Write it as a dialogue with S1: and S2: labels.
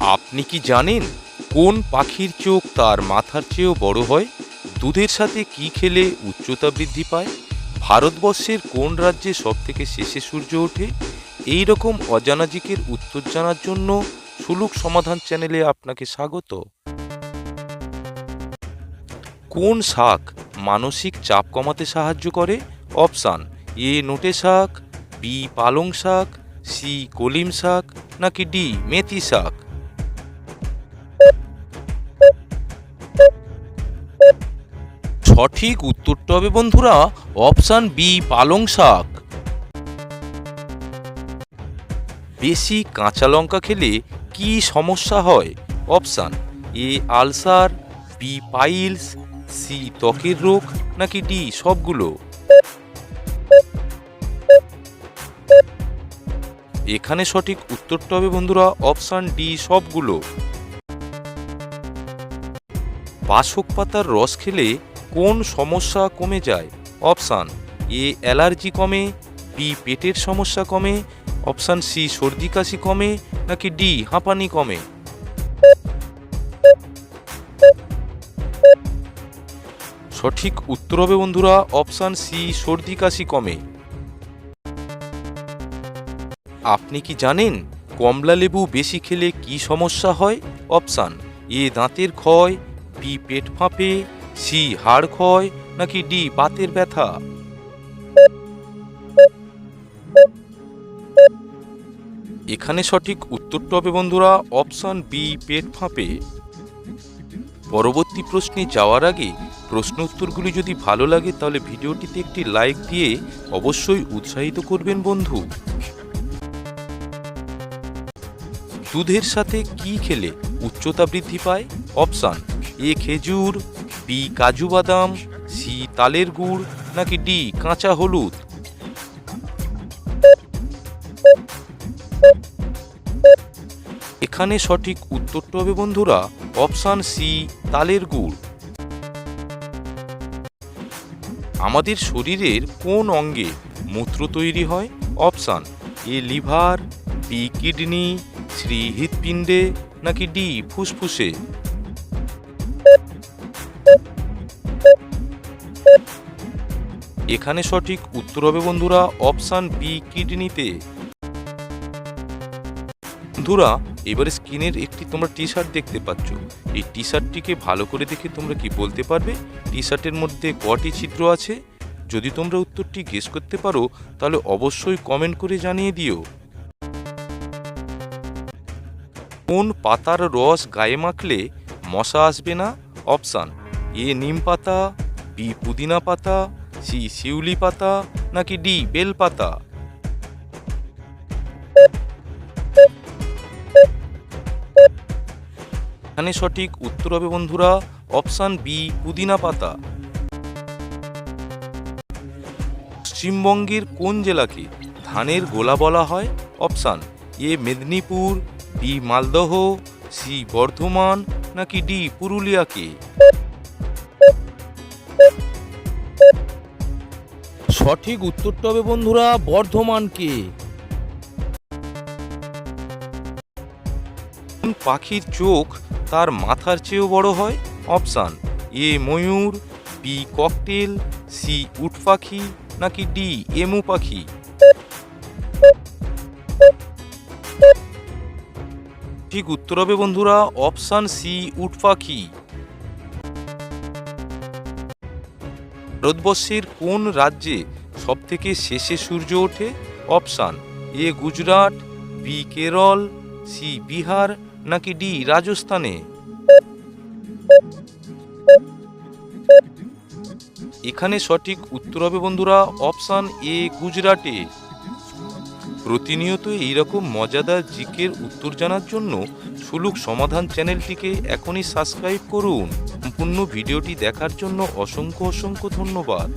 S1: আপনি কি জানেন কোন পাখির চোখ তার মাথার চেয়েও বড় হয়? দুধের সাথে কি খেলে উচ্চতা বৃদ্ধি পায়? ভারতবর্ষের কোন রাজ্যে সবথেকে শেষে সূর্য ওঠে? এই রকম অজানা জিকের উত্তর জানার জন্য সুলুক সমাধান চ্যানেলে আপনাকে স্বাগত। কোন শাক মানসিক চাপ কমাতে সাহায্য করে? অপশান এ নোটে শাক, বি পালং শাক, সি কলিম শাক, নাকি ডি মেথি শাক? সঠিক উত্তরটা হবে বন্ধুরা অপশান বি, পালং শাক। বেশি কাঁচা লঙ্কা খেলে কি সমস্যা হয়? Option A, ulcer, B, piles, C, ত্বকের রোগ, নাকি ডি, সবগুলো। এখানে সঠিক উত্তরটা হবে বন্ধুরা অপশান ডি, সবগুলো। বাসক পাতার রস খেলে কোন সমস্যা কমে যায়? অপশান এ, অ্যালার্জি কমে, বি, পেটের সমস্যা কমে, অপশান সি, সর্দি কাশি কমে, নাকি ডি, হাঁপানি কমে? সঠিক উত্তর হবে বন্ধুরা, অপশান সি, সর্দি কাশি কমে। আপনি কি জানেন কমলা লেবু বেশি খেলে কি সমস্যা হয়? অপশান এ, দাঁতের ক্ষয়, বি, পেট ফাঁপে সি হাড় ক্ষয় নাকি ডি, বাতের ব্যথা? এখানে সঠিক উত্তরটা হবে বন্ধুরা, অপশান বি পেট ফাঁপে। পরবর্তী প্রশ্নে যাওয়ার আগে প্রশ্ন উত্তরগুলি যদি ভালো লাগে, তাহলে ভিডিওটিতে একটি লাইক দিয়ে অবশ্যই উৎসাহিত করবেন বন্ধু। দুধের সাথে কি খেলে উচ্চতা বৃদ্ধি পায়? অপশান, এ খেজুর বি কাজু বাদাম, সি তালের গুড়, নাকি ডি কাঁচা হলুদ? এখানে সঠিক উত্তরটা হবে বন্ধুরা, অপশান সি তালের গুড়। আমাদের শরীরের কোন অঙ্গে মূত্র তৈরি হয়? Option A liver, B kidney Shri হৃৎপিণ্ডে, নাকি ডি ফুসফুসে? এখানে সঠিক উত্তর হবে বন্ধুরা অপশান বি কিডনিতে। বন্ধুরা, এবারে স্ক্রিনের একটি তোমরা টি শার্ট দেখতে পাচ্ছ। এই টি শার্টটিকে ভালো করে দেখে তোমরা কি বলতে পারবে? টি শার্টের মধ্যে কটি ছিদ্র আছে? যদি তোমরা উত্তরটি গেস করতে পারো, তাহলে অবশ্যই কমেন্ট করে জানিয়ে দিও। কোন পাতার রস গায়ে মাখলে মশা আসবে না? অপশান এ নিম পাতা। বি পুদিনা পাতা, সি শিউলি পাতা, নাকি ডি বেল পাতা? এখানে সঠিক উত্তর হবে বন্ধুরা, অপশান বি পুদিনা পাতা। পশ্চিমবঙ্গের কোন জেলাকে ধানের গোলা বলা হয়? Option A Medinipur, B Malda, C Bardhaman, নাকি ডি পুরুলিয়াকে? সঠিক উত্তরটা হবে বন্ধুরা বর্ধমানকে। পাখির চোখ তার মাথার চেয়েও বড় হয়? অপশান এ ময়ূর বি ককটেল সি উট পাখি, নাকি ডি এমু পাখি? ঠিক উত্তর হবে বন্ধুরা অপশান সি উট পাখি। ভারতবর্ষের কোন রাজ্যে সবথেকে শেষে সূর্য ওঠে option, A Gujarat, B Kerala, C Bihar, নাকি ডি রাজস্থানে? এখানে সঠিক উত্তর হবে বন্ধুরা, অপশান এ গুজরাটে। প্রতিনিয়ত এইরকম মজাদার জিকের উত্তর জানার জন্য সুলুক সমাধান চ্যানেলটিকে এখনই সাবস্ক্রাইব করুন। সম্পূর্ণ ভিডিওটি দেখার জন্য অসংখ্য অসংখ্য ধন্যবাদ।